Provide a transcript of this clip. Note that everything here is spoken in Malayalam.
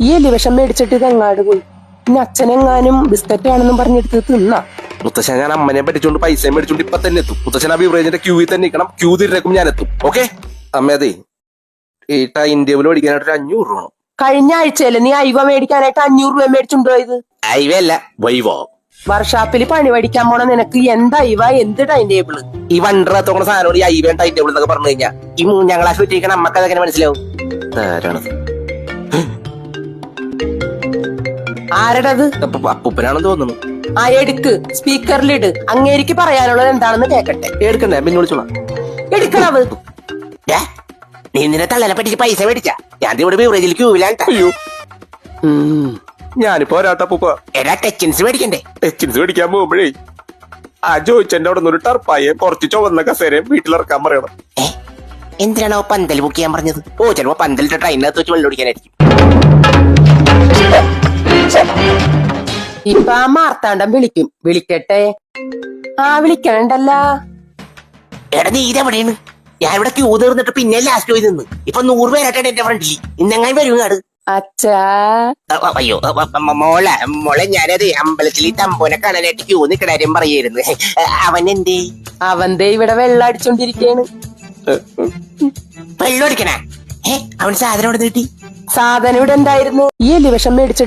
ഈ അല്ലി വിഷം മേടിച്ചിട്ട് തെങ്ങാട് പോയി? പിന്നെ അച്ഛനെങ്ങാനും ബിസ്ക്കറ്റ് ആണെന്നും പറഞ്ഞെടുത്ത് തിന്ന. മുത്തശ്ശൻ ഞാൻ അമ്മനെ പറ്റിച്ചോണ്ട് പൈസ മേടിച്ചോണ്ട് ഇപ്പൊ തന്നെ എത്തും. മുത്തശ്ശൻ ആ ബിവറേജിന്റെ ക്യൂവിൽ തന്നെ നിൽക്കണം ക്യൂ തിരക്കും ഞാൻ എത്തും. ഓക്കെ അമ്മ അതെ. ഈ ടൈം ടേബിൾ മേടിക്കാനായിട്ട് ഒരു അഞ്ഞൂറ് രൂപ. കഴിഞ്ഞ ആഴ്ചയല്ലേ നീ ഐവ മേടിക്കാനായിട്ട് അഞ്ഞൂറ് രൂപ മേടിച്ചുണ്ടോ ഇത്? അയവല്ല വൈവോ. വർഷാപ്പിൽ പണി പഠിക്കാൻ പോണ നിനക്ക് എന്താ ഇവ എന്ത് ടൈം ടേബിൾ ഈ വണ്ടറത്തോണ സാധനം ഈ ഐവൻ ടൈം ടേബിൾ എന്നൊക്കെ പറഞ്ഞു കഴിഞ്ഞാൽ ഈ മൂന്നാം ക്ലാസ് വിട്ടിരിക്കണ അമ്മയ്ക്ക് അതെങ്ങനെ മനസ്സിലാവും? ആരടത്? അപ്പ- അപ്പൂപ്പനാണെന്ന് തോന്നുന്നു. ആ എടുക്ക്. സ്പീക്കറിലിട്. അങ്ങേരിക്ക് പറയാനുള്ളത് എന്താണെന്ന് കേക്കട്ടെ. എടുക്കണ്ടേ പിന്നെ വിളിച്ചോളാം. എടുക്കണവ്? നീ നിന്നെ തള്ളനെ പറ്റി പൈസ മേടിച്ച? ഞാൻ ഇവിടെ ബീവറേജിൽ ക്യൂവിലാണ് അയ്യോ. ഞാനിപ്പോ ഒരാട്ടപ്പൂപ്പ എടാ ടെച്ചിൻസ് മേടിക്കണ്ടേ? ടെച്ചിൻസ് മേടിക്കാൻ പോകുമ്പോഴേ ആ ജോയിച്ചെന്റെ അവിടെ നിന്ന് ഒരു ടർപ്പായെ കുറച്ച് ചുവന്ന കസേരയും വീട്ടിലിറക്കാൻ പറയണം. എന്തിനാണോ പന്തൽ ബുക്ക് ചെയ്യാൻ പറഞ്ഞത്? ഓ ചിലപ്പോ പന്തലിട്ട് ട്രെയിനകത്ത് വെച്ച് വെള്ളം ഒടിക്കാനായിരിക്കും ഇപ്പൊ ആ മാർത്താണ്ടൻ വിളിക്കും. വിളിക്കട്ടെ? ആ വിളിക്കണ്ടല്ല എടാ നീ ഇതെവിടെയാണ്? ഞാൻ ഇവിടെ ക്യൂ തീർന്നിട്ട് പിന്നെ ലാസ്റ്റ് പോയി നിന്ന്. ഇപ്പൊ നൂറ് പേരായിട്ടാണ് എന്റെ ഫ്രണ്ടിൽ ഇന്നെങ്ങനെ വരും അച്ഛാ. അ- അയ്യോ മോളെ മോളെ ഞാനത് അമ്പലത്തിൽ ഈ തമ്പോനെ കാണാനായിട്ട് ക്യൂ നിൽക്കണ കാര്യം പറയായിരുന്നു അവൻ എന്തേ? അവൻ ദേ ഇവിടെ വെള്ളം അടിച്ചോണ്ടിരിക്കയാണ്. വെള്ളം അടിക്കണേ? ഏ അവൻ സാധനം ഇവിടെ നീട്ടി സാധനം ഇവിടെ ഉണ്ടായിരുന്നു ഈ ദിവസം മേടിച്ചിട്ട്